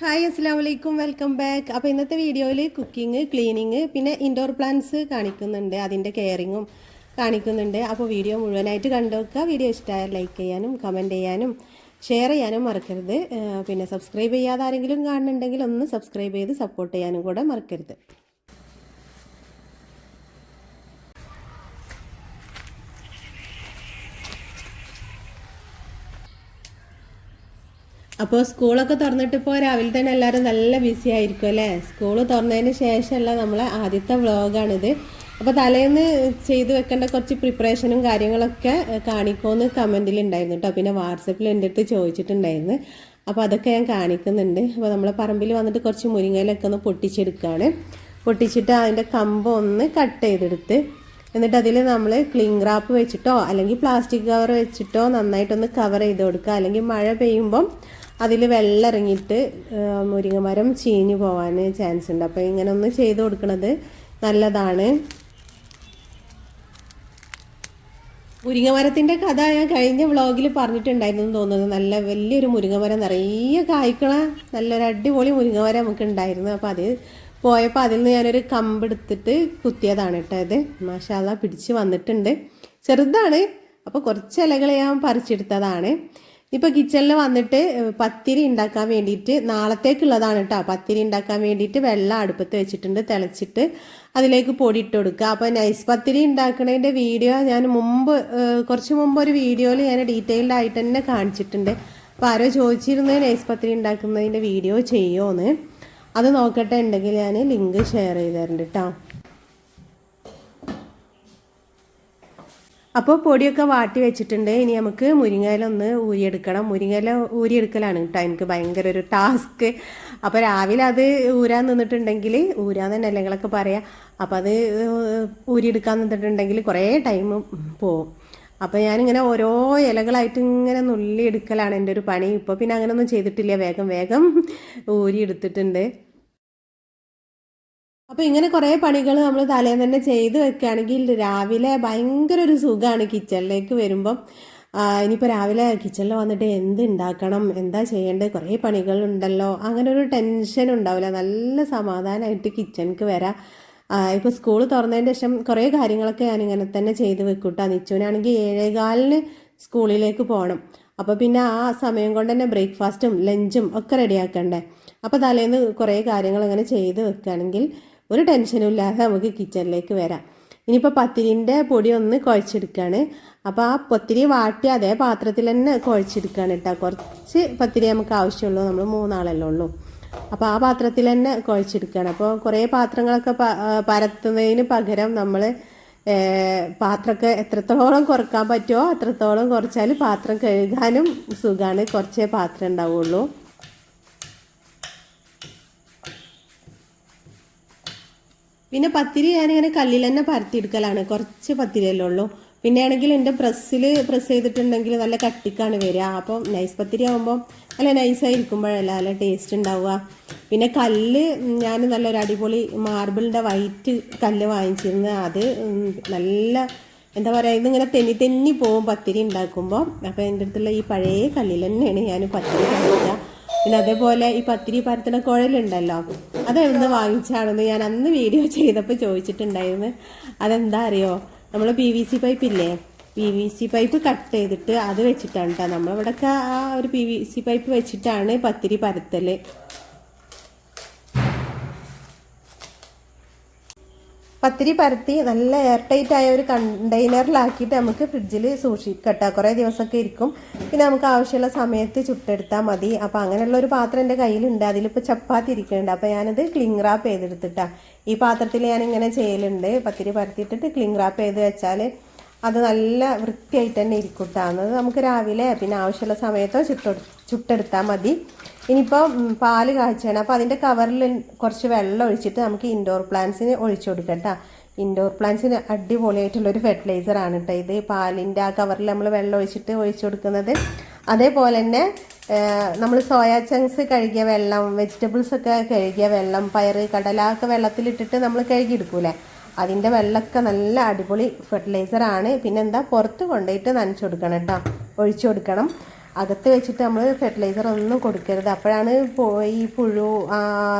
Hi അസ്സാം വലൈക്കും welcome back അപ്പോൾ ഇന്നത്തെ വീഡിയോയിൽ കുക്കിംഗ് ക്ലീനിങ് പിന്നെ ഇൻഡോർ പ്ലാന്റ്സ് കാണിക്കുന്നുണ്ട്. അതിന്റെ കെയറിങ്ങും കാണിക്കുന്നുണ്ട്. അപ്പോൾ വീഡിയോ മുഴുവനായിട്ട് കണ്ടുവെക്കുക വീഡിയോ ഇഷ്ടമായാൽ ലൈക്ക് ചെയ്യാനും കമന്റ് ചെയ്യാനും ഷെയർ ചെയ്യാനും മറക്കരുത്. പിന്നെ സബ്സ്ക്രൈബ് ചെയ്യാതെ ആരെങ്കിലും കാണുന്നുണ്ടെങ്കിൽ ഒന്ന് സബ്സ്ക്രൈബ് ചെയ്ത് സപ്പോർട്ട് ചെയ്യാനും കൂടെ മറക്കരുത്. അപ്പോൾ സ്കൂളൊക്കെ തുറന്നിട്ട് ഇപ്പോൾ രാവിലെ തന്നെ എല്ലാവരും നല്ല ബിസി ആയിരിക്കും അല്ലേ? സ്കൂൾ തുറന്നതിന് ശേഷമല്ല നമ്മളെ ആദ്യത്തെ വ്ളോഗാണിത് അപ്പോൾ തലേന്ന് ചെയ്തു വെക്കേണ്ട കുറച്ച് പ്രിപ്പറേഷനും കാര്യങ്ങളൊക്കെ കാണിക്കുമെന്ന് കമന്റിൽ ഉണ്ടായിരുന്നു കേട്ടോ പിന്നെ വാട്സപ്പിൽ എന്റെ അടുത്ത് ചോദിച്ചിട്ടുണ്ടായിരുന്നു. അപ്പോൾ അതൊക്കെ ഞാൻ കാണിക്കുന്നുണ്ട്. അപ്പോൾ നമ്മളെ പറമ്പിൽ വന്നിട്ട് കുറച്ച് മുരിങ്ങയിലൊക്കെ ഒന്ന് പൊട്ടിച്ചെടുക്കുകയാണ് പൊട്ടിച്ചിട്ട് അതിന്റെ കമ്പ് ഒന്ന് കട്ട് ചെയ്തെടുത്ത് എന്നിട്ട് അതിൽ നമ്മൾ ക്ലീൻ റാപ്പ് വെച്ചിട്ടോ അല്ലെങ്കിൽ പ്ലാസ്റ്റിക് കവർ വെച്ചിട്ടോ നന്നായിട്ടൊന്ന് കവർ ചെയ്ത് കൊടുക്കുക അല്ലെങ്കിൽ മഴ പെയ്യുമ്പം അതിൽ വെള്ളം ഇറങ്ങിയിട്ട് മുരിങ്ങമരം ചീഞ്ഞു പോകാൻ ചാൻസ് ഉണ്ട്. അപ്പോൾ ഇങ്ങനെ ഒന്ന് ചെയ്ത് കൊടുക്കുന്നത് നല്ലതാണ്. മുരിങ്ങമരത്തിന്റെ കഥ ഞാൻ കഴിഞ്ഞ വ്ളോഗിൽ പറഞ്ഞിട്ടുണ്ടായിരുന്നു തോന്നുന്നത് നല്ല വലിയൊരു മുരിങ്ങമരം നിറയെ കായ്ക്കണ നല്ലൊരു അടിപൊളി മുരിങ്ങമരം നമുക്ക് ഉണ്ടായിരുന്നു. അപ്പോൾ അത് പോയപ്പോൾ അതിൽ നിന്ന് ഞാനൊരു കമ്പെടുത്തിട്ട് കുത്തിയതാണ് കേട്ടോ ഇത്. മാഷാല പിടിച്ച് വന്നിട്ടുണ്ട്. ചെറുതാണ് അപ്പോൾ കുറച്ച് ഇലകൾ ഞാൻ പറിച്ചെടുത്തതാണ്. ഇപ്പോൾ കിച്ചണിൽ വന്നിട്ട് പത്തിരി ഉണ്ടാക്കാൻ വേണ്ടിയിട്ട് നാളത്തേക്കുള്ളതാണ് കേട്ടോ പത്തിരി ഉണ്ടാക്കാൻ വേണ്ടിയിട്ട് വെള്ളം അടുപ്പത്ത് വെച്ചിട്ടുണ്ട് തിളച്ചിട്ട് അതിലേക്ക് പൊടി ഇട്ട് കൊടുക്കുക അപ്പോൾ നൈസ് പത്തിരി ഉണ്ടാക്കുന്നതിന്റെ വീഡിയോ ഞാൻ മുമ്പ് കുറച്ച് മുമ്പ് ഒരു വീഡിയോയിൽ ഞാൻ ഡീറ്റെയിൽഡ് ആയിട്ട് തന്നെ കാണിച്ചിട്ടുണ്ട്. അപ്പോൾ ആരോ ചോദിച്ചിരുന്നത് നൈസ് പത്തിരി ഉണ്ടാക്കുന്നതിന്റെ വീഡിയോ ചെയ്യുമോയെന്ന് അത് നോക്കട്ടെ ഉണ്ടെങ്കിൽ ഞാൻ ലിങ്ക് ഷെയർ ചെയ്ത് തരുന്നുണ്ട് കേട്ടോ അപ്പോൾ പൊടിയൊക്കെ വാട്ടി വെച്ചിട്ടുണ്ട്. ഇനി നമുക്ക് മുരിങ്ങയില ഒന്ന് ഊരിയെടുക്കണം. മുരിങ്ങയില ഊരിയെടുക്കലാണ് കേട്ടോ എനിക്ക് ഭയങ്കര ഒരു ടാസ്ക്. അപ്പോൾ രാവിലെ അത് ഊരാൻ നിന്നിട്ടുണ്ടെങ്കിൽ ഊരാൻ തന്നെ അല്ലെങ്കിലൊക്കെ പറയാം. അപ്പോൾ അത് ഊരിയെടുക്കാൻ നിന്നിട്ടുണ്ടെങ്കിൽ കുറേ ടൈം പോവും. അപ്പോൾ ഞാനിങ്ങനെ ഓരോ ഇലകളായിട്ട് ഇങ്ങനെ നുള്ളി എടുക്കലാണ് എന്റെ ഒരു പണി. ഇപ്പോൾ പിന്നെ അങ്ങനെയൊന്നും ചെയ്തിട്ടില്ല. വേഗം വേഗം ഊരി എടുത്തിട്ടുണ്ട് അപ്പോൾ ഇങ്ങനെ കുറേ പണികൾ നമ്മൾ തലേന്ന് തന്നെ ചെയ്ത് വെക്കുകയാണെങ്കിൽ രാവിലെ ഭയങ്കര ഒരു സുഖമാണ് കിച്ചണിലേക്ക് വരുമ്പം. ഇനിയിപ്പോൾ രാവിലെ കിച്ചണിൽ വന്നിട്ട് എന്ത് ഉണ്ടാക്കണം എന്താ ചെയ്യേണ്ടത് കുറേ പണികളുണ്ടല്ലോ അങ്ങനെ ഒരു ടെൻഷൻ ഉണ്ടാവില്ല നല്ല സമാധാനമായിട്ട് കിച്ചണിക്ക് വരാം. ഇപ്പോൾ സ്കൂൾ തുറന്നതിന് ശേഷം കുറേ കാര്യങ്ങളൊക്കെ ഞാനിങ്ങനെ തന്നെ ചെയ്ത് വെക്കൂട്ടാ. നിച്ചുവിനാണെങ്കിൽ ഏഴേകാലിന് സ്കൂളിലേക്ക് പോകണം അപ്പോൾ പിന്നെ ആ സമയം കൊണ്ട് തന്നെ ബ്രേക്ക്ഫാസ്റ്റും ലഞ്ചും ഒക്കെ റെഡിയാക്കണ്ടേ. അപ്പോൾ തലേന്ന് കുറേ കാര്യങ്ങൾ അങ്ങനെ ചെയ്ത് വെക്കുകയാണെങ്കിൽ ഒരു ടെൻഷനും ഇല്ലാതെ നമുക്ക് കിച്ചണിലേക്ക് വരാം. ഇനിയിപ്പോൾ പത്തിരിന്റെ പൊടി ഒന്ന് കുഴച്ചെടുക്കുകയാണ് അപ്പോൾ ആ പത്തിരി വാട്ടി അതേ പാത്രത്തിൽ തന്നെ കുഴച്ചെടുക്കുകയാണ് കേട്ടോ കുറച്ച് പത്തിരി നമുക്ക് ആവശ്യമുള്ളൂ. നമ്മൾ മൂന്നാളല്ലേ ഉള്ളൂ. അപ്പോൾ ആ പാത്രത്തിൽ തന്നെ കുഴച്ചെടുക്കുകയാണ് അപ്പോൾ കുറേ പാത്രങ്ങളൊക്കെ പരത്തുന്നതിന് പകരം നമ്മൾ പാത്രമൊക്കെ എത്രത്തോളം കുറയ്ക്കാൻ പറ്റുമോ അത്രത്തോളം കുറച്ചാൽ പാത്രം കഴുകാനും സുഖമാണ് കുറച്ചേ പാത്രം ഉണ്ടാവുള്ളൂ. പിന്നെ പത്തിരി ഞാനിങ്ങനെ കല്ലിൽ തന്നെ പരത്തിയെടുക്കലാണ്. കുറച്ച് പത്തിരിയല്ലേ ഉള്ളൂ. പിന്നെ ആണെങ്കിൽ എന്റെ പ്രസ്സിൽ പ്രസ് ചെയ്തിട്ടുണ്ടെങ്കിൽ നല്ല കട്ടിക്കാണ് വരിക. അപ്പം നൈസ് പത്തിരി ആകുമ്പോൾ നല്ല നൈസായി ഇരിക്കുമ്പോഴല്ല നല്ല ടേസ്റ്റ് ഉണ്ടാവുക. പിന്നെ കല്ല് ഞാൻ നല്ലൊരു അടിപൊളി മാർബിളിന്റെ വൈറ്റ് കല്ല് വാങ്ങിച്ചിരുന്നു. അത് നല്ല എന്താ പറയുക ഇതിങ്ങനെ തെന്നി തെന്നി പോകും പത്തിരി ഉണ്ടാക്കുമ്പോൾ അപ്പോൾ എന്റെ അടുത്തുള്ള ഈ പഴയ കല്ലിൽ തന്നെയാണ് ഞാൻ പത്തിരി കഴിക്കുക പിന്നെ അതേപോലെ ഈ പത്തിരി പരത്തണ കുഴലുണ്ടല്ലോ അതെന്ന് വാങ്ങിച്ചാണെന്ന് ഞാൻ അന്ന് വീഡിയോ ചെയ്തപ്പോൾ ചോദിച്ചിട്ടുണ്ടായിരുന്നു. അതെന്താ അറിയോ? നമ്മൾ പി വി സി പൈപ്പ് ഇല്ലേ? P V C pipe cut ചെയ്തിട്ട് അത് വെച്ചിട്ടാണ് കേട്ടോ നമ്മളിവിടെയൊക്കെ ആ ഒരു പി വി സി പൈപ്പ് വെച്ചിട്ടാണ് പത്തിരി പരത്തൽ പത്തിരി പരത്തി നല്ല എയർ ടൈറ്റ് ആയ ഒരു കണ്ടെയ്നറിലാക്കിയിട്ട് നമുക്ക് ഫ്രിഡ്ജിൽ സൂക്ഷിക്കട്ടെ. കുറേ ദിവസമൊക്കെ ഇരിക്കും. പിന്നെ നമുക്ക് ആവശ്യമുള്ള സമയത്ത് ചുട്ടെടുത്താൽ മതി. അപ്പോൾ അങ്ങനെയുള്ള ഒരു പാത്രം എന്റെ കയ്യിലുണ്ട്. അതിലിപ്പോൾ ചപ്പാത്തി ഇരിക്കുന്നുണ്ട്. അപ്പോൾ ഞാനത് ക്ലിങ് റാപ്പ് ചെയ്തെടുത്തിട്ടാ. ഈ പാത്രത്തിൽ ഞാൻ ഇങ്ങനെ ചെയ്യലുണ്ട്. പത്തിരി പരത്തിയിട്ടിട്ട് ക്ലിങ് റാപ്പ് ചെയ്ത് വെച്ചാൽ അത് നല്ല വൃത്തിയായിട്ട് തന്നെ ഇരിക്കും അത് നമുക്ക് രാവിലെ പിന്നെ ആവശ്യമുള്ള സമയത്തോ ചുട്ടെടു ചുട്ടെടുത്താൽ മതി. ഇനിയിപ്പോൾ പാൽ കാഴ്ചയാണ് അപ്പോൾ അതിന്റെ കവറിൽ കുറച്ച് വെള്ളം ഒഴിച്ചിട്ട് നമുക്ക് ഇൻഡോർ പ്ലാന്റ്സിന് ഒഴിച്ചു കൊടുക്കട്ടാ ഇൻഡോർ പ്ലാന്റ്സിന് അടിപൊളിയായിട്ടുള്ളൊരു ഫെർട്ടിലൈസർ ആണ് കേട്ടോ ഇത്. പാലിന്റെ ആ കവറിൽ നമ്മൾ വെള്ളം ഒഴിച്ചിട്ട് ഒഴിച്ചു കൊടുക്കുന്നത്. അതേപോലെ തന്നെ നമ്മൾ സോയാ ചങ്ക്സ് കഴുകിയ വെള്ളം വെജിറ്റബിൾസ് ഒക്കെ കഴുകിയ വെള്ളം പയറ് കടല ഒക്കെ വെള്ളത്തിലിട്ടിട്ട് നമ്മൾ കഴുകിയെടുക്കൂലേ അതിന്റെ വെള്ളമൊക്കെ നല്ല അടിപൊളി ഫെർട്ടിലൈസർ ആണ്. പിന്നെന്താ പുറത്ത് കൊണ്ടുപോയിട്ട് നനച്ചു കൊടുക്കണം കേട്ടോ ഒഴിച്ചു കൊടുക്കണം. അകത്ത് വെച്ചിട്ട് നമ്മൾ ഫെർട്ടിലൈസർ ഒന്നും കൊടുക്കരുത്. അപ്പോഴാണ് ഈ പുഴു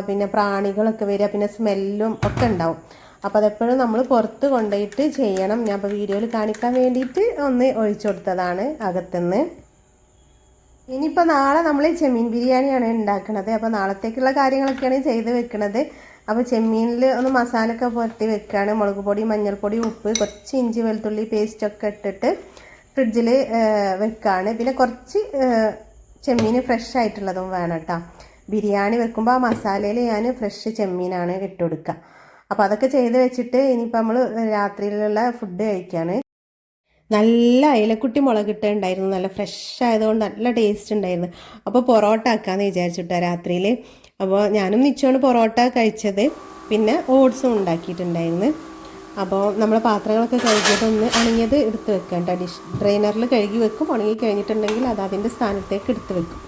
പിന്നെ പ്രാണികളൊക്കെ വരിക പിന്നെ സ്മെല്ലും ഒക്കെ ഉണ്ടാവും. അപ്പോൾ അതെപ്പോഴും നമ്മൾ പുറത്ത് കൊണ്ടുപോയിട്ട് ചെയ്യണം. ഞാൻ ഇപ്പോൾ വീഡിയോയിൽ കാണിക്കാൻ വേണ്ടിയിട്ട് ഒന്ന് ഒഴിച്ചു കൊടുത്തതാണ് അകത്തുനിന്ന്. ഇനിയിപ്പോൾ നാളെ നമ്മൾ ചെമ്മീൻ ബിരിയാണിയാണ് ഉണ്ടാക്കുന്നത് അപ്പോൾ നാളത്തേക്കുള്ള കാര്യങ്ങളൊക്കെയാണ് ചെയ്ത് വെക്കുന്നത് അപ്പോൾ ചെമ്മീനിൽ ഒന്ന് മസാലയൊക്കെ പുരട്ടി വെക്കുകയാണ് മുളക് പൊടി മഞ്ഞൾപ്പൊടി ഉപ്പ് കുറച്ച് ഇഞ്ചി വെളുത്തുള്ളി പേസ്റ്റൊക്കെ ഇട്ടിട്ട് ഫ്രിഡ്ജിൽ വെക്കുകയാണ് പിന്നെ കുറച്ച് ചെമ്മീൻ ഫ്രഷ് ആയിട്ടുള്ളതും വേണം കേട്ടോ ബിരിയാണി വെക്കുമ്പോൾ ആ മസാലയിൽ ഞാൻ ഫ്രഷ് ചെമ്മീനാണ് ഇട്ട് കൊടുക്കുക അപ്പോൾ അതൊക്കെ ചെയ്ത് വെച്ചിട്ട് ഇനിയിപ്പോൾ നമ്മൾ രാത്രിയിലുള്ള ഫുഡ് കഴിക്കുകയാണ് നല്ല അയിലക്കുട്ടി മുളകിട്ടുണ്ടായിരുന്നു നല്ല ഫ്രഷ് ആയതുകൊണ്ട് നല്ല ടേസ്റ്റ് ഉണ്ടായിരുന്നു അപ്പോൾ പൊറോട്ട ആക്കാമെന്ന് വിചാരിച്ചിട്ടാണ് രാത്രിയിൽ അപ്പോൾ ഞാനും നിച്ചോണ് പൊറോട്ട കഴിച്ചത്. പിന്നെ ഓട്സും ഉണ്ടാക്കിയിട്ടുണ്ടായിരുന്നു. അപ്പോൾ നമ്മൾ പാത്രങ്ങളൊക്കെ കഴുകിയതൊന്ന് ഉണങ്ങിയത് എടുത്ത് വെക്കാം കേട്ടോ. ഡിഷ് ഡ്രെയിനറിൽ കഴുകി വെക്കും. ഉണങ്ങി കഴിഞ്ഞിട്ടുണ്ടെങ്കിൽ അത് അതിന്റെ സ്ഥാനത്തേക്ക് എടുത്ത് വെക്കും.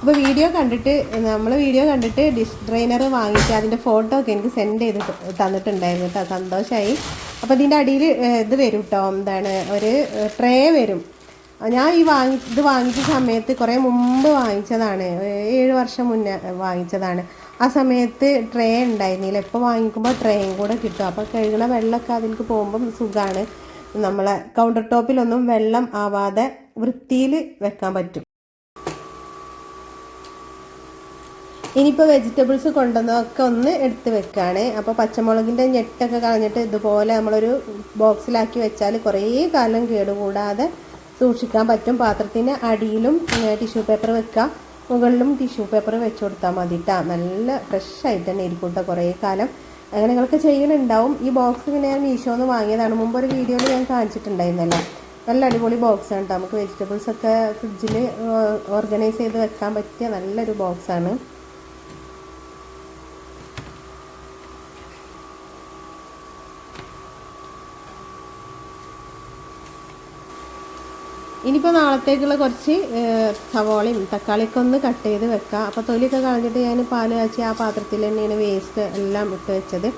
അപ്പോൾ വീഡിയോ കണ്ടിട്ട് നമ്മൾ വീഡിയോ കണ്ടിട്ട് ഡിഷ് ഡ്രെയിനർ വാങ്ങിച്ച് അതിന്റെ ഫോട്ടോ ഒക്കെ എനിക്ക് സെൻഡ് ചെയ്ത് തന്നിട്ടുണ്ടായിരുന്നു കേട്ടോ. സന്തോഷമായി അപ്പോൾ ഇതിന്റെ അടിയിൽ ഇത് വരും കേട്ടോ. എന്താണ് ഒരു ട്രേ വരും. ഞാൻ ഈ വാങ്ങി ഇത് വാങ്ങിച്ച സമയത്ത് കുറേ മുമ്പ് വാങ്ങിച്ചതാണ്. ഏഴ് വർഷം മുന്നേ വാങ്ങിച്ചതാണ്. ആ സമയത്ത് ട്രേ ഉണ്ടായിരുന്നില്ല. ഇപ്പോൾ വാങ്ങിക്കുമ്പോൾ ട്രേയും കൂടെ കിട്ടും. അപ്പോൾ കഴുകണ വെള്ളമൊക്കെ അതിലേക്ക് പോകുമ്പം സുഖമാണ് നമ്മളെ കൗണ്ടർ ടോപ്പിലൊന്നും വെള്ളം ആവാതെ വൃത്തിയിൽ വെക്കാൻ പറ്റും. ഇനിയിപ്പോൾ വെജിറ്റബിൾസ് കൊണ്ടുവന്നതൊക്കെ ഒന്ന് എടുത്ത് വെക്കുകയാണ് അപ്പോൾ പച്ചമുളകിന്റെ ഞെട്ടൊക്കെ കളഞ്ഞിട്ട് ഇതുപോലെ നമ്മളൊരു ബോക്സിലാക്കി വെച്ചാൽ കുറേ കാലം കേടുകൂടാതെ സൂക്ഷിക്കാൻ പറ്റും. പാത്രത്തിന്റെ അടിയിലും ടിഷ്യൂ പേപ്പർ വെക്കുക മുകളിലും ടിഷ്യൂ പേപ്പർ വെച്ച് കൊടുത്താൽ മതി കേട്ടോ നല്ല ഫ്രഷ് ആയിട്ട് തന്നെ ഇരിക്കും കേട്ടോ കുറേ കാലം. അങ്ങനെ നിങ്ങൾക്ക് ചെയ്യണുണ്ടാവും. ഈ ബോക്സ് പിന്നെ ഞാൻ മീഷോന്ന് വാങ്ങിയതാണ്. മുമ്പ് ഒരു വീഡിയോയിൽ ഞാൻ കാണിച്ചിട്ടുണ്ടായിരുന്നല്ലോ. നല്ല അടിപൊളി ബോക്സാണ് കേട്ടോ നമുക്ക് വെജിറ്റബിൾസ് ഒക്കെ ഫ്രിഡ്ജിൽ ഓർഗനൈസ് ചെയ്ത് വെക്കാൻ പറ്റിയ നല്ലൊരു ബോക്സാണ് ഇനിയിപ്പോൾ നാളത്തേക്കുള്ള കുറച്ച് സവോളയും തക്കാളിയൊക്കെ ഒന്ന് കട്ട് ചെയ്ത് വെക്കാം. അപ്പോൾ തൊലിയൊക്കെ കളഞ്ഞിട്ട് ഞാൻ പാൽ കാച്ചി ആ പാത്രത്തിൽ തന്നെയാണ് വേസ്റ്റ് എല്ലാം ഇട്ട് വെച്ചത്.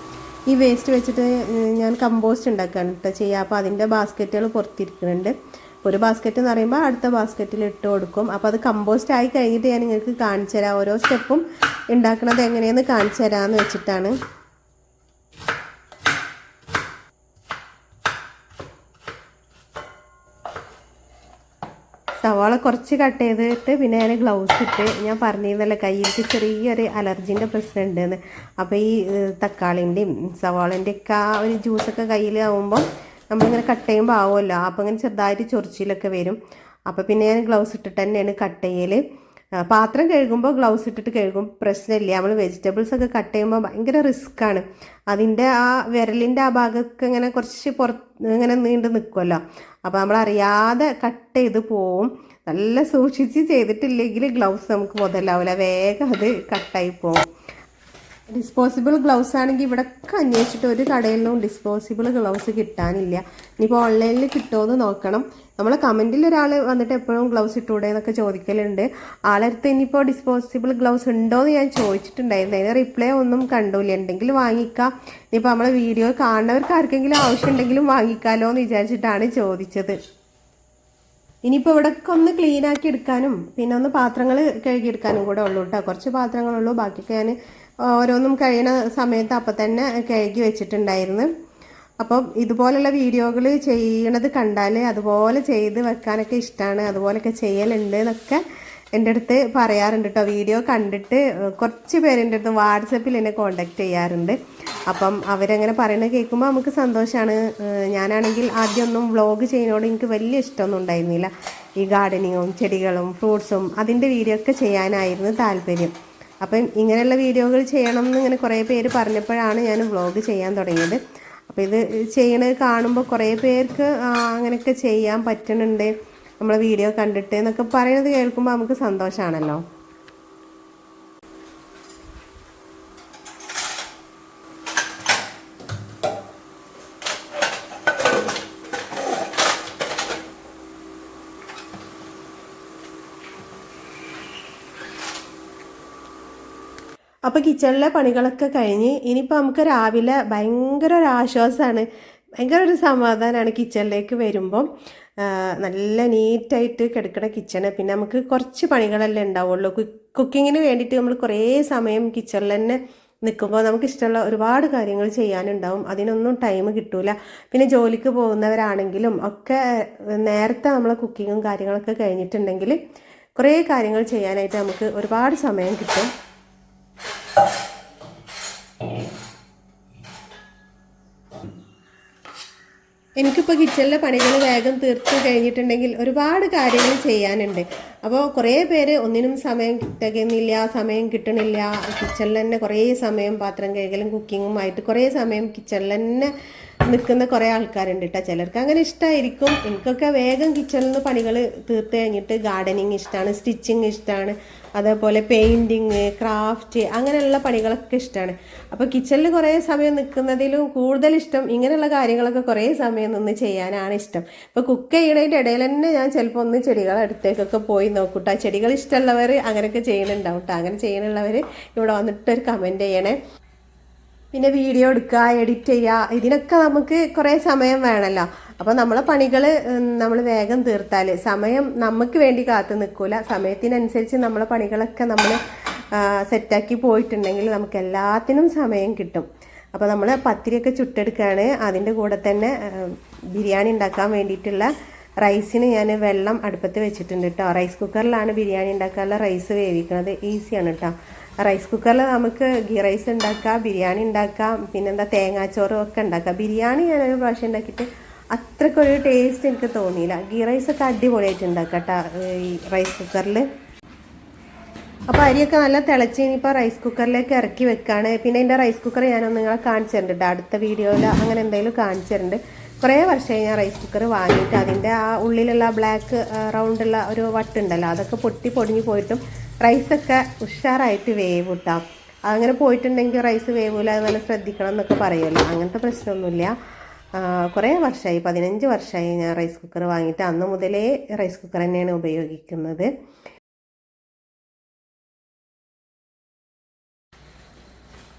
ഈ വേസ്റ്റ് വെച്ചിട്ട് ഞാൻ കമ്പോസ്റ്റ് ഉണ്ടാക്കുകയാണ് കേട്ടോ ചെയ്യുക. അപ്പോൾ അതിന്റെ ബാസ്ക്കറ്റുകൾ പുറത്തിരിക്കുന്നുണ്ട്. ഒരു ബാസ്ക്കറ്റ് എന്ന് പറയുമ്പോൾ അടുത്ത ബാസ്ക്കറ്റിൽ ഇട്ട് കൊടുക്കും. അപ്പോൾ അത് കമ്പോസ്റ്റ് ആയി കഴിഞ്ഞിട്ട് ഞാൻ നിങ്ങൾക്ക് കാണിച്ചു തരാം. ഓരോ സ്റ്റെപ്പും ഉണ്ടാക്കുന്നത് എങ്ങനെയെന്ന് കാണിച്ചു തരാമെന്ന് വെച്ചിട്ടാണ്. സവാള കുറച്ച് കട്ട് ചെയ്തിട്ട് പിന്നെ ഞാൻ ഗ്ലൗസ് ഇട്ട് ഞാൻ പറഞ്ഞിരുന്നല്ലോ കയ്യിലേക്ക് ചെറിയൊരു അലർജീന്റെ പ്രശ്നം ഉണ്ടെന്ന്. അപ്പോൾ ഈ തക്കാളിന്റെയും സവാളന്റെ ഒക്കെ ആ ഒരു ജ്യൂസൊക്കെ കയ്യിൽ ആവുമ്പോൾ നമ്മളിങ്ങനെ കട്ട് ചെയ്യുമ്പോൾ ആവുമല്ലോ. അപ്പോൾ ഇങ്ങനെ ചെറുതായിട്ട് ചൊറിച്ചിലൊക്കെ വരും. അപ്പോൾ പിന്നെ ഞാൻ ഗ്ലൗസ് ഇട്ടിട്ട് തന്നെയാണ് കട്ട് ചെയ്യൽ പാത്രം കഴുകുമ്പോൾ ഗ്ലൗസ് ഇട്ടിട്ട് കഴുകും. പ്രശ്നമില്ല. നമ്മൾ വെജിറ്റബിൾസ് ഒക്കെ കട്ട് ചെയ്യുമ്പോൾ ഭയങ്കര റിസ്ക്കാണ് അതിന്റെ ആ വിരലിന്റെ ആ ഭാഗമൊക്കെ ഇങ്ങനെ കുറച്ച് പുറത്ത് ഇങ്ങനെ നീണ്ടു നിൽക്കുമല്ലോ അപ്പോൾ നമ്മൾ അറിയാതെ കട്ട് ചെയ്ത് പോവും. നല്ല സൂക്ഷിച്ച് ചെയ്തിട്ടില്ലെങ്കിൽ ഗ്ലൗസ് നമുക്ക് മുതലാവില്ല. വേഗം അത് കട്ടായി പോകും. ഡിസ്പോസിബിൾ ഗ്ലൗസ് ആണെങ്കിൽ ഇവിടെയൊക്കെ അന്വേഷിച്ചിട്ട് ഒരു കടയിലും ഡിസ്പോസിബിൾ ഗ്ലൗസ് കിട്ടാനില്ല. ഇനിയിപ്പോൾ ഓൺലൈനിൽ കിട്ടുമെന്ന് നോക്കണം. നമ്മൾ കമന്റിൽ ഒരാൾ വന്നിട്ട് എപ്പോഴും ഗ്ലൗസ് ഇട്ടൂടെ എന്നൊക്കെ ചോദിക്കലുണ്ട്. ആളടുത്ത് ഇനിയിപ്പോൾ ഡിസ്പോസിബിൾ ഗ്ലൗസ് ഉണ്ടോ എന്ന് ഞാൻ ചോദിച്ചിട്ടുണ്ടായിരുന്നു. അതിന് റിപ്ലൈ ഒന്നും കണ്ടില്ല. ഉണ്ടെങ്കിൽ വാങ്ങിക്കാം. ഇനിയിപ്പോൾ നമ്മളെ വീഡിയോ കാണുന്നവർക്ക് ആർക്കെങ്കിലും ആവശ്യമുണ്ടെങ്കിലും വാങ്ങിക്കാമല്ലോ എന്ന് വിചാരിച്ചിട്ടാണ് ചോദിച്ചത്. ഇനിയിപ്പോൾ ഇവിടെയൊക്കെ ഒന്ന് ക്ലീൻ ആക്കി എടുക്കാനും പിന്നെ ഒന്ന് പാത്രങ്ങൾ കഴുകിയെടുക്കാനും കൂടെ ഉള്ളൂ കേട്ടോ കുറച്ച് പാത്രങ്ങളുള്ളൂ. ബാക്കിയൊക്കെ ഞാൻ ഓരോന്നും കഴിയണ സമയത്ത് അപ്പം തന്നെ കഴുകി വെച്ചിട്ടുണ്ടായിരുന്നു. അപ്പം ഇതുപോലുള്ള വീഡിയോകൾ ചെയ്യണത് കണ്ടാൽ അതുപോലെ ചെയ്ത് വെക്കാനൊക്കെ ഇഷ്ടമാണ് അതുപോലെയൊക്കെ ചെയ്യലുണ്ട് എന്നൊക്കെ എന്റെ അടുത്ത് പറയാറുണ്ട് കേട്ടോ വീഡിയോ കണ്ടിട്ട് കുറച്ച് പേര് എന്റെ അടുത്ത് വാട്സപ്പിൽ എന്നെ കോണ്ടാക്ട് ചെയ്യാറുണ്ട്. അപ്പം അവരങ്ങനെ പറയുന്നത് കേൾക്കുമ്പോൾ നമുക്ക് സന്തോഷമാണ് ഞാനാണെങ്കിൽ ആദ്യമൊന്നും വ്ളോഗ് ചെയ്യുന്നതോട് എനിക്ക് വലിയ ഇഷ്ടമൊന്നും ഉണ്ടായിരുന്നില്ല. ഈ ഗാർഡനിങ്ങും ചെടികളും ഫ്രൂട്ട്സും അതിന്റെ വീഡിയോ ഒക്കെ ചെയ്യാനായിരുന്നു താല്പര്യം. അപ്പം ഇങ്ങനെയുള്ള വീഡിയോകൾ ചെയ്യണം എന്ന് ഇങ്ങനെ കുറേ പേര് പറഞ്ഞപ്പോഴാണ് ഞാൻ വ്ളോഗ് ചെയ്യാൻ തുടങ്ങിയത്. അപ്പോൾ ഇത് ചെയ്യണത് കാണുമ്പോൾ കുറേ പേർക്ക് അങ്ങനെയൊക്കെ ചെയ്യാൻ പറ്റുന്നുണ്ട് നമ്മളെ വീഡിയോ കണ്ടിട്ട് എന്നൊക്കെ പറയുന്നത് കേൾക്കുമ്പോൾ നമുക്ക് സന്തോഷമാണല്ലോ അപ്പോൾ കിച്ചണിലെ പണികളൊക്കെ കഴിഞ്ഞ് ഇനിയിപ്പോൾ നമുക്ക് രാവിലെ ഭയങ്കര ഒരു ആശ്വാസമാണ് ഭയങ്കര ഒരു സമാധാനമാണ് കിച്ചണിലേക്ക് വരുമ്പം. നല്ല നീറ്റായിട്ട് കിടക്കണ കിച്ചണ്. പിന്നെ നമുക്ക് കുറച്ച് പണികളല്ലേ ഉണ്ടാവുള്ളൂ. കുക്കിങ്ങിന് വേണ്ടിയിട്ട് നമ്മൾ കുറേ സമയം കിച്ചണിൽ തന്നെ നിൽക്കുമ്പോൾ നമുക്ക് ഇഷ്ടമുള്ള ഒരുപാട് കാര്യങ്ങൾ ചെയ്യാനുണ്ടാവും. അതിനൊന്നും ടൈം കിട്ടൂല. പിന്നെ ജോലിക്ക് പോകുന്നവരാണെങ്കിലും ഒക്കെ നേരത്തെ നമ്മൾ കുക്കിങ്ങും കാര്യങ്ങളൊക്കെ കഴിഞ്ഞിട്ടുണ്ടെങ്കിൽ കുറേ കാര്യങ്ങൾ ചെയ്യാനായിട്ട് നമുക്ക് ഒരുപാട് സമയം കിട്ടും. എനിക്കിപ്പോൾ കിച്ചണിലെ പണികൾ വേഗം തീർത്ത് കഴിഞ്ഞിട്ടുണ്ടെങ്കിൽ ഒരുപാട് കാര്യങ്ങൾ ചെയ്യാനുണ്ട്. അപ്പോൾ കുറേ പേര് ഒന്നിനും സമയം തികയുന്നില്ല സമയം കിട്ടണില്ല. കിച്ചണിൽ തന്നെ കുറേ സമയം പാത്രം കഴുകലും കുക്കിങ്ങുമായിട്ട് കുറേ സമയം കിച്ചണിൽ തന്നെ നിൽക്കുന്ന കുറേ ആൾക്കാരുണ്ട് കേട്ടോ ചിലർക്ക് അങ്ങനെ ഇഷ്ടമായിരിക്കും എനിക്കൊക്കെ വേഗം കിച്ചണിൽ നിന്ന് പണികൾ തീർത്ത് കഴിഞ്ഞിട്ട് ഗാർഡനിങ് ഇഷ്ടമാണ് സ്റ്റിച്ചിങ് ഇഷ്ടമാണ് അതേപോലെ പെയിന്റിങ് ക്രാഫ്റ്റ് അങ്ങനെയുള്ള പണികളൊക്കെ ഇഷ്ടമാണ് അപ്പോൾ കിച്ചണിൽ കുറേ സമയം നിൽക്കുന്നതിലും കൂടുതൽ ഇഷ്ടം ഇങ്ങനെയുള്ള കാര്യങ്ങളൊക്കെ കുറേ സമയം നിന്ന് ചെയ്യാനാണ് ഇഷ്ടം. ഇപ്പോൾ കുക്ക് ചെയ്യണതിന്റെ ഇടയിൽ തന്നെ ഞാൻ ചിലപ്പോൾ ഒന്ന് ചെടികളുടെ അടുത്തേക്കൊക്കെ പോയി നോക്കൂട്ടോ. ചെടികൾ ഇഷ്ടമുള്ളവർ അങ്ങനെയൊക്കെ ചെയ്യണുണ്ടാവും കേട്ടോ അങ്ങനെ ചെയ്യണുള്ളവർ ഇവിടെ വന്നിട്ട് ഒരു കമന്റ് ചെയ്യണേ. പിന്നെ വീഡിയോ എടുക്കുക എഡിറ്റ് ചെയ്യുക ഇതിനൊക്കെ നമുക്ക് കുറേ സമയം വേണമല്ലോ അപ്പോൾ നമ്മളെ പണികൾ നമ്മൾ വേഗം തീർത്താൽ സമയം നമുക്ക് വേണ്ടി കാത്തു നിൽക്കില്ല സമയത്തിനനുസരിച്ച് നമ്മളെ പണികളൊക്കെ നമ്മൾ സെറ്റാക്കി പോയിട്ടുണ്ടെങ്കിൽ നമുക്ക് എല്ലാത്തിനും സമയം കിട്ടും. അപ്പോൾ നമ്മൾ പത്തിരിയൊക്കെ ചുട്ടെടുക്കുകയാണ് അതിന്റെ കൂടെ തന്നെ ബിരിയാണി ഉണ്ടാക്കാൻ വേണ്ടിയിട്ടുള്ള റൈസിന് ഞാൻ വെള്ളം അടുപ്പത്ത് വെച്ചിട്ടുണ്ട് കേട്ടോ റൈസ് കുക്കറിലാണ് ബിരിയാണി ഉണ്ടാക്കാനുള്ള റൈസ് വേവിക്കുന്നത് ഈസിയാണ് കേട്ടോ റൈസ് കുക്കറിൽ നമുക്ക് ഗീ റൈസ് ഉണ്ടാക്കാം ബിരിയാണി ഉണ്ടാക്കാം പിന്നെന്താ തേങ്ങാച്ചോറും ഒക്കെ ഉണ്ടാക്കാം ബിരിയാണി ഞാനൊരു പ്രാവശ്യം ഉണ്ടാക്കിയിട്ട് അത്രക്കൊരു ടേസ്റ്റ് എനിക്ക് തോന്നിയില്ല ഗീ റൈസ് ഒക്കെ അടിപൊളിയായിട്ട് ഉണ്ടാക്കാം കേട്ടോ ഈ റൈസ് കുക്കറിൽ അപ്പോൾ അരിയൊക്കെ നല്ല തിളച്ച് ഇനിയിപ്പോൾ റൈസ് കുക്കറിലേക്ക് ഇറക്കി വെക്കുകയാണ് പിന്നെ എന്റെ റൈസ് കുക്കർ ഞാനൊന്ന് നിങ്ങളെ കാണിച്ചു തരുന്നുണ്ട് അടുത്ത വീഡിയോയിൽ അങ്ങനെ എന്തെങ്കിലും കാണിച്ചു തരുന്നുണ്ട് കുറേ വർഷമായി ഞാൻ റൈസ് കുക്കർ വാങ്ങിയിട്ട് അതിന്റെ ആ ഉള്ളിലുള്ള ബ്ലാക്ക് റൗണ്ടുള്ള ഒരു വട്ടുണ്ടല്ലോ അതൊക്കെ പൊട്ടി പൊടിഞ്ഞു പോയിട്ടും റൈസൊക്കെ ഉഷാറായിട്ട് വേവ് കിട്ടാം അങ്ങനെ പോയിട്ടുണ്ടെങ്കിൽ റൈസ് വേവൂല അത് നല്ല ശ്രദ്ധിക്കണം എന്നൊക്കെ പറയുമല്ലോ അങ്ങനത്തെ പ്രശ്നമൊന്നുമില്ല. കുറേ വർഷമായി പതിനഞ്ച് വർഷമായി ഞാൻ റൈസ് കുക്കർ വാങ്ങിയിട്ട്. അന്ന് മുതലേ റൈസ് കുക്കർ തന്നെയാണ് ഉപയോഗിക്കുന്നത്.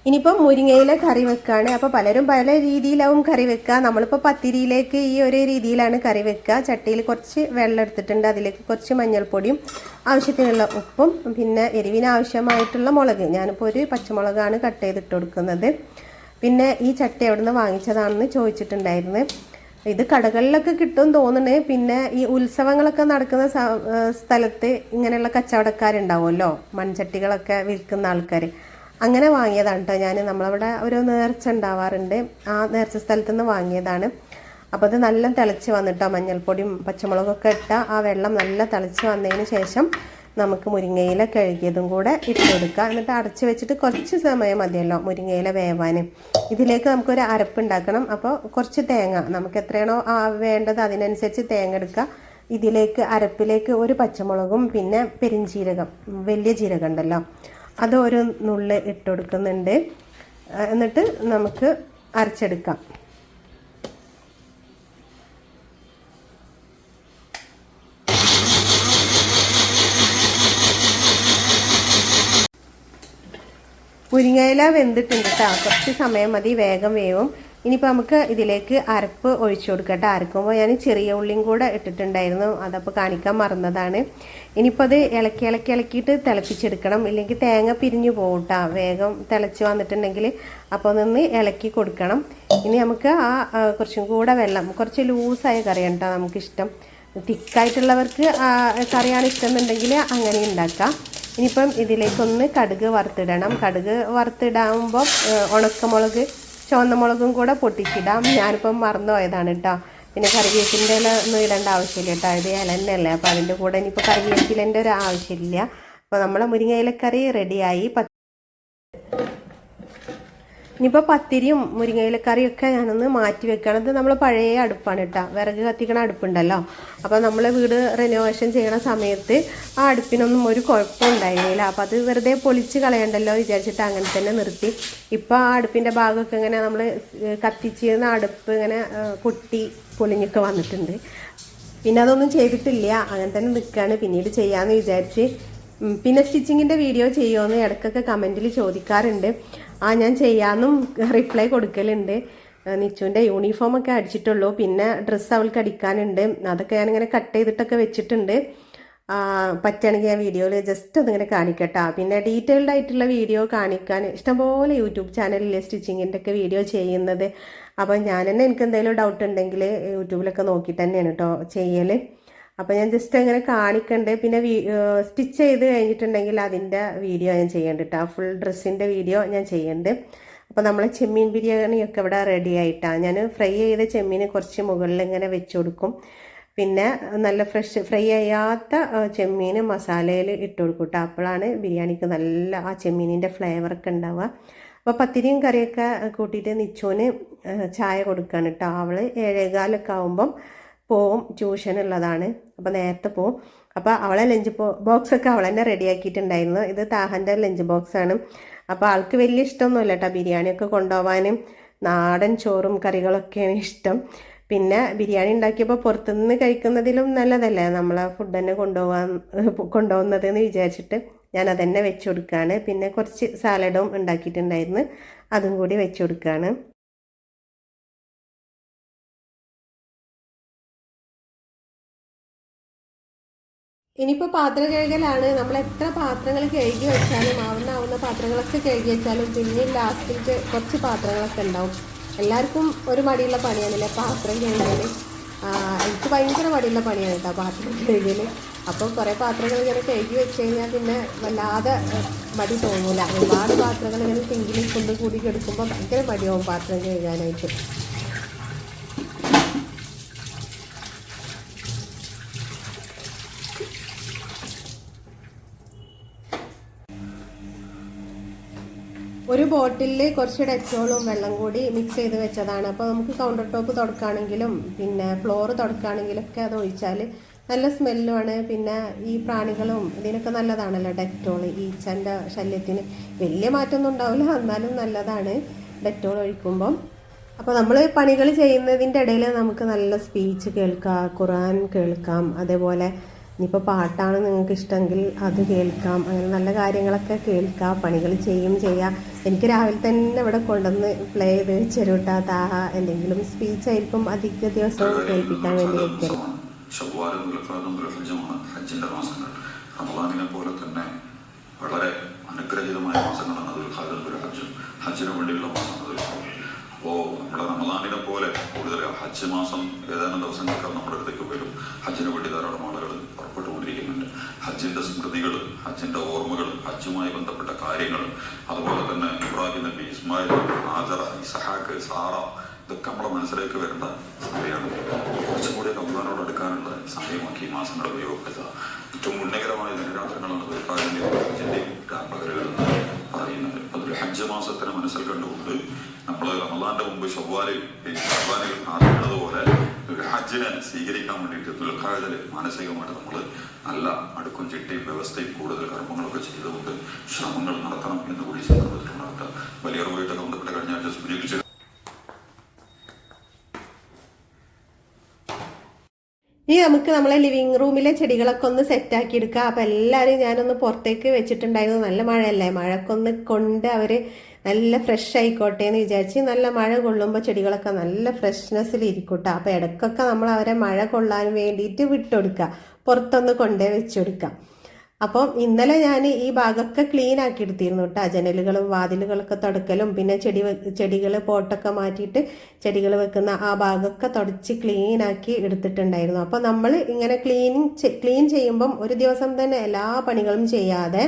ഇനിയിപ്പം മുരിങ്ങയിലെ കറി വെക്കുകയാണ് അപ്പോൾ പലരും പല രീതിയിലാവും കറി വെക്കുക നമ്മളിപ്പോൾ പത്തിരിയിലേക്ക് ഈ ഒരു രീതിയിലാണ് കറി വെക്കുക ചട്ടിയിൽ കുറച്ച് വെള്ളം എടുത്തിട്ടുണ്ട്. അതിലേക്ക് കുറച്ച് മഞ്ഞൾപ്പൊടിയും ആവശ്യത്തിനുള്ള ഉപ്പും പിന്നെ എരിവിന് ആവശ്യമായിട്ടുള്ള മുളക്. ഞാനിപ്പോൾ ഒരു പച്ചമുളകാണ് കട്ട് ചെയ്തിട്ട് കൊടുക്കുന്നത്. പിന്നെ ഈ ചട്ടി എവിടെ നിന്ന് വാങ്ങിച്ചതാണെന്ന് ചോദിച്ചിട്ടുണ്ടായിരുന്നു. ഇത് കടകളിലൊക്കെ കിട്ടും തോന്നുന്നു പിന്നെ ഈ ഉത്സവങ്ങളൊക്കെ നടക്കുന്ന സ്ഥലത്ത് ഇങ്ങനെയുള്ള കച്ചവടക്കാരുണ്ടാവുമല്ലോ? മൺചട്ടികളൊക്കെ വിൽക്കുന്ന ആൾക്കാർ അങ്ങനെ വാങ്ങിയതാണ് കേട്ടോ ഞാൻ നമ്മളവിടെ ഒരു നേർച്ച ഉണ്ടാവാറുണ്ട്. ആ നേർച്ച സ്ഥലത്തു നിന്ന് വാങ്ങിയതാണ്. അപ്പോൾ അത് നല്ല തിളച്ച് വന്നിട്ടോ മഞ്ഞൾപ്പൊടിയും പച്ചമുളകൊക്കെ ഇട്ട ആ വെള്ളം നല്ല തിളച്ച് വന്നതിന് ശേഷം നമുക്ക് മുരിങ്ങയില കഴുകിയതും കൂടെ ഇട്ട് കൊടുക്കുക എന്നിട്ട് അടച്ച് വെച്ചിട്ട് കുറച്ച് സമയം മതിയല്ലോ മുരിങ്ങയില വേവാൻ ഇതിലേക്ക് നമുക്കൊരു അരപ്പ് ഉണ്ടാക്കണം. അപ്പോൾ കുറച്ച് തേങ്ങ നമുക്ക് എത്രയാണോ ആ വേണ്ടത് അതിനനുസരിച്ച് തേങ്ങ എടുക്കുക. ഇതിലേക്ക് അരപ്പിലേക്ക് ഒരു പച്ചമുളകും പിന്നെ പെരിഞ്ചീരകം വലിയ ജീരകം ഉണ്ടല്ലോ. അത് ഒരു നുള്ളി ഇട്ട് കൊടുക്കുന്നുണ്ട് എന്നിട്ട് നമുക്ക് അരച്ചെടുക്കാം. മുരിങ്ങയില വെന്തിട്ടുണ്ട് കേട്ടോ കുറച്ച് സമയം മതി വേഗം വേവും. ഇനിയിപ്പോൾ നമുക്ക് ഇതിലേക്ക് അരപ്പ് ഒഴിച്ചു കൊടുക്കട്ടെ. അരക്കുമ്പോൾ ഞാൻ ചെറിയ ഉള്ളിയും കൂടെ ഇട്ടിട്ടുണ്ടായിരുന്നു. അതപ്പോൾ കാണിക്കാൻ മറന്നതാണ്. ഇനിയിപ്പോൾ അത് ഇളക്കി ഇളക്കി ഇളക്കിയിട്ട് തിളപ്പിച്ചെടുക്കണം. ഇല്ലെങ്കിൽ തേങ്ങ പിരിഞ്ഞു പോകട്ടാ വേഗം തിളച്ച് വന്നിട്ടുണ്ടെങ്കിൽ അപ്പോൾ നിന്ന് ഇളക്കി കൊടുക്കണം. ഇനി നമുക്ക് ആ കുറച്ചും കൂടെ വെള്ളം കുറച്ച് ലൂസായ കറിയാണ് കേട്ടോ നമുക്കിഷ്ടം. തിക്കായിട്ടുള്ളവർക്ക് കറിയാണ് ഇഷ്ടം എന്നുണ്ടെങ്കിൽ അങ്ങനെ ഉണ്ടാക്കാം. ഇനിയിപ്പം ഇതിലേക്കൊന്ന് കടുക് വറുത്തിടണം. കടുക് വറുത്തിടാകുമ്പോൾ ഉണക്കമുളക് ചുവന്ന മുളകും കൂടെ പൊട്ടിച്ചിടാം. ഞാനിപ്പം മറന്നു പോയതാണ് കേട്ടോ പിന്നെ കറിവേപ്പിന്റെ ഇല ഒന്നും ഇടേണ്ട ആവശ്യമില്ല കേട്ടോ ഇത് ഇല തന്നെയല്ലേ. അപ്പോൾ അതിന്റെ കൂടെ ഇനിയിപ്പോൾ കറിവേപ്പിലേന്റെ ഒരു ആവശ്യമില്ല. അപ്പോൾ നമ്മളെ മുരിങ്ങയിലക്കറി റെഡിയായി ഇനിയിപ്പോൾ പത്തിരിയും മുരിങ്ങയിലക്കറിയൊക്കെ ഞാനൊന്ന് മാറ്റി വെക്കണം. ഇത് നമ്മൾ പഴയ അടുപ്പാണ് കേട്ടോ വിറക് കത്തിക്കണ അടുപ്പുണ്ടല്ലോ. അപ്പോൾ നമ്മൾ വീട് റിനോവേഷൻ ചെയ്യണ സമയത്ത് ആ അടുപ്പിനൊന്നും ഒരു കുഴപ്പം ഉണ്ടായിരുന്നില്ല. അപ്പോൾ അത് വെറുതെ പൊളിച്ച് കളയണ്ടല്ലോ വിചാരിച്ചിട്ട് അങ്ങനെ തന്നെ നിർത്തി. ഇപ്പോൾ ആ അടുപ്പിന്റെ ഭാഗമൊക്കെ ഇങ്ങനെ നമ്മൾ കത്തിച്ചിരുന്ന അടുപ്പ് ഇങ്ങനെ പൊട്ടി പൊളിഞ്ഞൊക്കെ വന്നിട്ടുണ്ട്. പിന്നെ അതൊന്നും ചെയ്തിട്ടില്ല. അങ്ങനെ തന്നെ നിൽക്കുകയാണ് പിന്നീട് ചെയ്യാമെന്ന് വിചാരിച്ച്. പിന്നെ സ്റ്റിച്ചിങ്ങിന്റെ വീഡിയോ ചെയ്യുമോ എന്ന് ഇടയ്ക്കൊക്കെ കമന്റിൽ ചോദിക്കാറുണ്ട്. ആ ഞാൻ ചെയ്യാമെന്നും റിപ്ലൈ കൊടുക്കലുണ്ട്. നിച്ചുവിന്റെ യൂണിഫോമൊക്കെ അടിച്ചിട്ടുള്ളൂ. പിന്നെ ഡ്രസ്സ് അവൾക്ക് അടിക്കാനുണ്ട്. അതൊക്കെ ഞാനിങ്ങനെ കട്ട് ചെയ്തിട്ടൊക്കെ വെച്ചിട്ടുണ്ട്. പറ്റുകയാണെങ്കിൽ ഞാൻ വീഡിയോയിൽ ജസ്റ്റ് ഒന്നിങ്ങനെ കാണിക്കട്ടാ. പിന്നെ ഡീറ്റെയിൽഡ് ആയിട്ടുള്ള വീഡിയോ കാണിക്കാൻ ഇഷ്ടംപോലെ യൂട്യൂബ് ചാനലിൽ സ്റ്റിച്ചിങ്ങിന്റെ ഒക്കെ വീഡിയോ ചെയ്യുന്നത്. അപ്പോൾ ഞാൻ തന്നെ എനിക്ക് എന്തെങ്കിലും ഡൗട്ട് ഉണ്ടെങ്കിൽ യൂട്യൂബിലൊക്കെ നോക്കിയിട്ട് തന്നെയാണ് കേട്ടോ ചെയ്യൽ അപ്പോൾ ഞാൻ ജസ്റ്റ് അങ്ങനെ കാണിക്കണ്ടേ. പിന്നെ സ്റ്റിച്ച് ചെയ്ത് കഴിഞ്ഞിട്ടുണ്ടെങ്കിൽ അതിന്റെ വീഡിയോ ഞാൻ ചെയ്യേണ്ട കേട്ടോ ഫുൾ ഡ്രസ്സിന്റെ വീഡിയോ ഞാൻ ചെയ്യുന്നുണ്ട് അപ്പോൾ നമ്മൾ ചെമ്മീൻ ബിരിയാണിയൊക്കെ ഇവിടെ റെഡി ആയിട്ടാണ് ഞാൻ ഫ്രൈ ചെയ്ത ചെമ്മീൻ കുറച്ച് മുകളിൽ ഇങ്ങനെ വെച്ച് കൊടുക്കും. പിന്നെ നല്ല ഫ്രഷ് ഫ്രൈ ചെയ്യാത്ത ചെമ്മീൻ മസാലയിൽ ഇട്ട് കൊടുക്കും കേട്ടോ അപ്പോഴാണ് ബിരിയാണിക്ക് നല്ല ആ ചെമ്മീനിന്റെ ഫ്ലേവറൊക്കെ ഉണ്ടാവുക. അപ്പോൾ പത്തിരിയും കറിയൊക്കെ കൂട്ടിയിട്ട് നിച്ചോന് ചായ കൊടുക്കുകയാണ് കേട്ടോ അവൾ ഏഴേകാലൊക്കെ ആകുമ്പം പോവും ട്യൂഷൻ ഉള്ളതാണ് അപ്പോൾ നേരത്തെ പോവും. അപ്പോൾ അവളെ ലഞ്ച് ബോക്സ് ഒക്കെ അവൾ തന്നെ റെഡിയാക്കിയിട്ടുണ്ടായിരുന്നു ഇത് താഹന്റെ ലഞ്ച് ബോക്സാണ് അപ്പോൾ ആൾക്ക് വലിയ ഇഷ്ടമൊന്നുമില്ല കേട്ടോ ബിരിയാണിയൊക്കെ കൊണ്ടുപോകാനും നാടൻ ചോറും കറികളൊക്കെയാണ് ഇഷ്ടം. പിന്നെ ബിരിയാണി ഉണ്ടാക്കിയപ്പോൾ പുറത്തുനിന്ന് കഴിക്കുന്നതിലും നല്ലതല്ലേ? നമ്മളെ ഫുഡ് തന്നെ കൊണ്ടുപോകാൻ കൊണ്ടുപോകുന്നത് എന്ന് വിചാരിച്ചിട്ട് ഞാൻ അതന്നെ വെച്ച് കൊടുക്കുകയാണ് പിന്നെ കുറച്ച് സാലഡും ഉണ്ടാക്കിയിട്ടുണ്ടായിരുന്നു. അതും കൂടി വെച്ച് കൊടുക്കുകയാണ് ഇനിയിപ്പോൾ പാത്രം കഴുകലാണ്. നമ്മൾ എത്ര പാത്രങ്ങൾ കഴുകി വെച്ചാലും ആവുന്ന ആവുന്ന പാത്രങ്ങളൊക്കെ കഴുകി വെച്ചാലും പിന്നെ ലാസ്റ്റിലേക്ക് കുറച്ച് പാത്രങ്ങളൊക്കെ ഉണ്ടാവും. എല്ലാവർക്കും ഒരു മടിയുള്ള പണിയാണല്ലേ പാത്രം കഴുകൽ എനിക്ക് ഭയങ്കര മടിയുള്ള പണിയാണ് കേട്ടോ പാത്രം കഴുകൽ അപ്പോൾ കുറേ പാത്രങ്ങൾ ഇങ്ങനെ കഴുകി വെച്ച് കഴിഞ്ഞാൽ പിന്നെ വല്ലാതെ മടി തോന്നില്ല ഒരുപാട് പാത്രങ്ങൾ ഇങ്ങനെ കൊണ്ട് കൂടി കിടക്കുമ്പോൾ ഭയങ്കര മടിയാവും പാത്രം കഴുകാനായിട്ട്. ഒരു ബോട്ടിലിൽ കുറച്ച് ഡെറ്റോളും വെള്ളം കൂടി മിക്സ് ചെയ്ത് വെച്ചതാണ്. അപ്പോൾ നമുക്ക് കൗണ്ടർ ടോപ്പ് തുടക്കുകയാണെങ്കിലും പിന്നെ ഫ്ലോർ തുടക്കുകയാണെങ്കിലും ഒക്കെ അത് ഒഴിച്ചാൽ നല്ല സ്മെല്ലുമാണ് പിന്നെ ഈ പ്രാണികളും ഇതിനൊക്കെ നല്ലതാണല്ലോ ഡെറ്റോൾ ഈച്ചന്റെ ശല്യത്തിന് വലിയ മാറ്റമൊന്നും ഉണ്ടാവില്ല എന്നാലും നല്ലതാണ് ഡെറ്റോൾ ഒഴിക്കുമ്പം. അപ്പോൾ നമ്മൾ പണികൾ ചെയ്യുന്നതിന്റെ ഇടയിൽ നമുക്ക് നല്ല സ്പീച്ച് കേൾക്കാം ഖുറാൻ കേൾക്കാം അതേപോലെ ഇനിയിപ്പോൾ പാട്ടാണ് നിങ്ങൾക്ക് ഇഷ്ടമെങ്കിൽ അത് കേൾക്കാം അങ്ങനെ നല്ല കാര്യങ്ങളൊക്കെ കേൾക്കാം പണികൾ ചെയ്യും ചെയ്യാം. എനിക്ക് രാവിലെ തന്നെ ഇവിടെ കൊണ്ടുവന്ന് പ്ലേ ചെയ്ത് ചെറുട്ട താഹ എന്തെങ്കിലും സ്പീച്ച് ആയിരിക്കും അധിക ദിവസവും കേൾപ്പിക്കാൻ വേണ്ടി മാസങ്ങൾ. റമദാനിനെ പോലെ തന്നെ വളരെ അനുഗ്രഹീതമായ മാസങ്ങളാണ് ദുൽഖാദും ദുൽഹജ്ജും ഹജ്ജിന് വേണ്ടിയുള്ള മാസമാണ് ദുൽഖാദ് അപ്പോൾ നമ്മുടെ റമദാനിനെ പോലെ കൂടുതൽ ഹജ്ജ് മാസം ഏതാനും ദിവസങ്ങൾക്കാണ് നമ്മുടെ അടുത്തേക്ക് വരും. ഹജ്ജിന് വേണ്ടി ധാരാളം ആളുകൾ ഹജ്ജിന്റെ സ്മൃതികൾ ഹജ്ജിന്റെ ഓർമ്മകൾ ഹജ്ജുമായി ബന്ധപ്പെട്ട കാര്യങ്ങൾ അതുപോലെ തന്നെ ഇബ്രാഹിം നബി ഇസ്മായിൽ ആജറ ഇസഹാക്ക് സാറ ഇതൊക്കെ നമ്മുടെ മനസ്സിലേക്ക് വരുന്ന സമയമാണ്. കുറച്ചും കൂടി റമദാനോട് അടുക്കാനുള്ള സമയമാക്കി മാസങ്ങൾ ഉപയോഗപ്പെടുത്തുക. ഏറ്റവും ഉന്നകരമായ ദിനരാത്രങ്ങളാണ് ഹജ്ജിന്റെയും പകലുകൾ എന്ന് പറയുന്നത്. അതൊരു ഹജ്ജ് മാസത്തിനെ മനസ്സിൽ കണ്ടുകൊണ്ട് നമ്മൾ റമദാന്റെ മുമ്പ് ഷവ്വാലിൽ ഷവ്വാലിൽ ആദ്യമുള്ളത് പോലെ ഹജ്ജിനെ സ്വീകരിക്കാൻ വേണ്ടിയിട്ട് ദുൽഖാദിൽ മാനസികമായിട്ട് നമ്മൾ നല്ല അടുക്കും ചിട്ടയും വ്യവസ്ഥയും കൂടുതൽ കർമ്മങ്ങളൊക്കെ ചെയ്തുകൊണ്ട് ശ്രമങ്ങൾ നടത്തണം എന്ന് കൂടി സന്ദർഭത്തിലുണ്ടാകുക വലിയ റോയിട്ടൊക്കെ ബന്ധപ്പെട്ട് കഴിഞ്ഞ ആഴ്ച സൂചിപ്പിച്ചു. ഇനി നമുക്ക് നമ്മളെ ലിവിങ് റൂമിലെ ചെടികളൊക്കെ ഒന്ന് സെറ്റ് ആക്കി എടുക്കാം. അപ്പൊ എല്ലാവരും ഞാനൊന്ന് പുറത്തേക്ക് വെച്ചിട്ടുണ്ടായിരുന്നു. നല്ല മഴയല്ലേ? മഴക്കൊന്ന് കൊണ്ട് അവർ നല്ല ഫ്രഷ് ആയിക്കോട്ടെ എന്ന് വിചാരിച്ച് നല്ല മഴ കൊള്ളുമ്പോൾ ചെടികളൊക്കെ നല്ല ഫ്രഷ്നെസ്സിൽ ഇരിക്കട്ടെ അപ്പോൾ ഇടയ്ക്കൊക്കെ നമ്മൾ അവരെ മഴ കൊള്ളാൻ വേണ്ടിയിട്ട് വിട്ടുകൊടുക്കുക പുറത്തൊന്ന് കൊണ്ടേ വെച്ചൊടുക്കാം. അപ്പം ഇന്നലെ ഞാൻ ഈ ഭാഗമൊക്കെ ക്ലീൻ ആക്കി എടുത്തിരുന്നു കേട്ടോ ജനലുകളും വാതിലുകളൊക്കെ തുടക്കലും പിന്നെ ചെടി ചെടികൾ പോട്ടൊക്കെ മാറ്റിയിട്ട് ചെടികൾ വെക്കുന്ന ആ ഭാഗമൊക്കെ തുടച്ച് ക്ലീൻ ആക്കി എടുത്തിട്ടുണ്ടായിരുന്നു. അപ്പം നമ്മൾ ഇങ്ങനെ ക്ലീനിങ് ക്ലീൻ ചെയ്യുമ്പം ഒരു ദിവസം തന്നെ എല്ലാ പണികളും ചെയ്യാതെ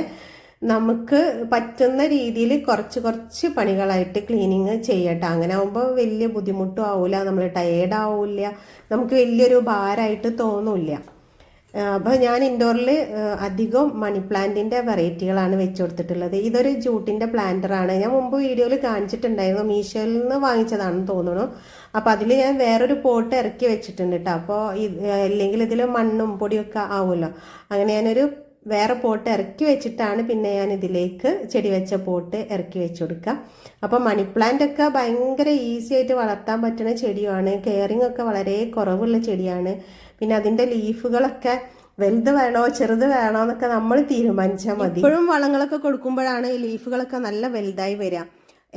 നമുക്ക് പറ്റുന്ന രീതിയിൽ കുറച്ച് കുറച്ച് പണികളായിട്ട് ക്ലീനിങ് ചെയ്യട്ടെ. അങ്ങനെ ആകുമ്പോൾ വലിയ ബുദ്ധിമുട്ടും ആവില്ല നമ്മൾ ടയേർഡ് ആവില്ല നമുക്ക് വലിയൊരു ഭാരമായിട്ട് തോന്നില്ല. അപ്പോൾ ഞാൻ ഇൻഡോറിൽ അധികം മണി പ്ലാന്റിന്റെ വെറൈറ്റികളാണ് വെച്ച് കൊടുത്തിട്ടുള്ളത്. ഇതൊരു ജൂട്ടിന്റെ പ്ലാന്ററാണ് ഞാൻ മുമ്പ് വീഡിയോയിൽ കാണിച്ചിട്ടുണ്ടായിരുന്നു. മീഷോയിൽ നിന്ന് വാങ്ങിച്ചതാണെന്ന് തോന്നുന്നു. അപ്പോൾ അതിൽ ഞാൻ വേറൊരു പോട്ട് ഇറക്കി വെച്ചിട്ടുണ്ട് കേട്ടോ അപ്പോൾ അല്ലെങ്കിൽ ഇതിൽ മണ്ണും പൊടിയൊക്കെ ആവുമല്ലോ. അങ്ങനെ ഞാനൊരു വേറെ പോട്ട് ഇറക്കി വെച്ചിട്ടാണ് പിന്നെ ഞാൻ ഇതിലേക്ക് ചെടി വെച്ച പോട്ട് ഇറക്കി വെച്ച് കൊടുക്കുക. അപ്പോൾ മണി പ്ലാന്റ് ഒക്കെ ഭയങ്കര ഈസി ആയിട്ട് വളർത്താൻ പറ്റുന്ന ചെടിയാണ് കെയറിങ് ഒക്കെ വളരെ കുറവുള്ള ചെടിയാണ്. പിന്നെ അതിന്റെ ലീഫുകളൊക്കെ വലുത് വേണോ ചെറുത് വേണോ എന്നൊക്കെ നമ്മൾ തീരുമാനിച്ചാൽ മതി. ഇപ്പോഴും വളങ്ങളൊക്കെ കൊടുക്കുമ്പോഴാണ് ഈ ലീഫുകളൊക്കെ നല്ല വലുതായി വരിക.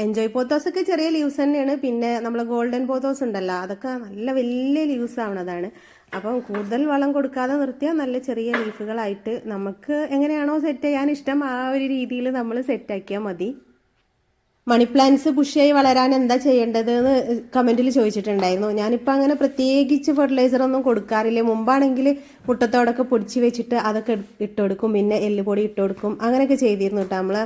എൻജോയ് പോത്തോസ് ഒക്കെ ചെറിയ ലീവ്സ് തന്നെയാണ്. പിന്നെ നമ്മൾ ഗോൾഡൻ പോത്തോസ് ഉണ്ടല്ലോ അതൊക്കെ നല്ല വലിയ ലീവ്സ് ആവണതാണ്. അപ്പം കൂടുതൽ വളം കൊടുക്കാതെ നിർത്തിയാൽ നല്ല ചെറിയ ലീഫുകളായിട്ട് നമുക്ക് എങ്ങനെയാണോ സെറ്റ് ചെയ്യാൻ ഇഷ്ടം ആ ഒരു രീതിയിൽ നമ്മൾ സെറ്റാക്കിയാൽ മതി. മണി പ്ലാന്റ്സ് ബുഷിയായി വളരാൻ എന്താ ചെയ്യേണ്ടത് എന്ന് കമന്റിൽ ചോദിച്ചിട്ടുണ്ടായിരുന്നു. ഞാനിപ്പോൾ അങ്ങനെ പ്രത്യേകിച്ച് ഫെർട്ടിലൈസർ ഒന്നും കൊടുക്കാറില്ല. മുമ്പാണെങ്കിൽ മുട്ടത്തോടൊക്കെ പൊടിച്ച് വെച്ചിട്ട് അതൊക്കെ ഇട്ട് കൊടുക്കും. പിന്നെ എല്ലുപൊടി ഇട്ട് കൊടുക്കും. അങ്ങനെയൊക്കെ ചെയ്തിരുന്നു കേട്ടോ നമ്മൾ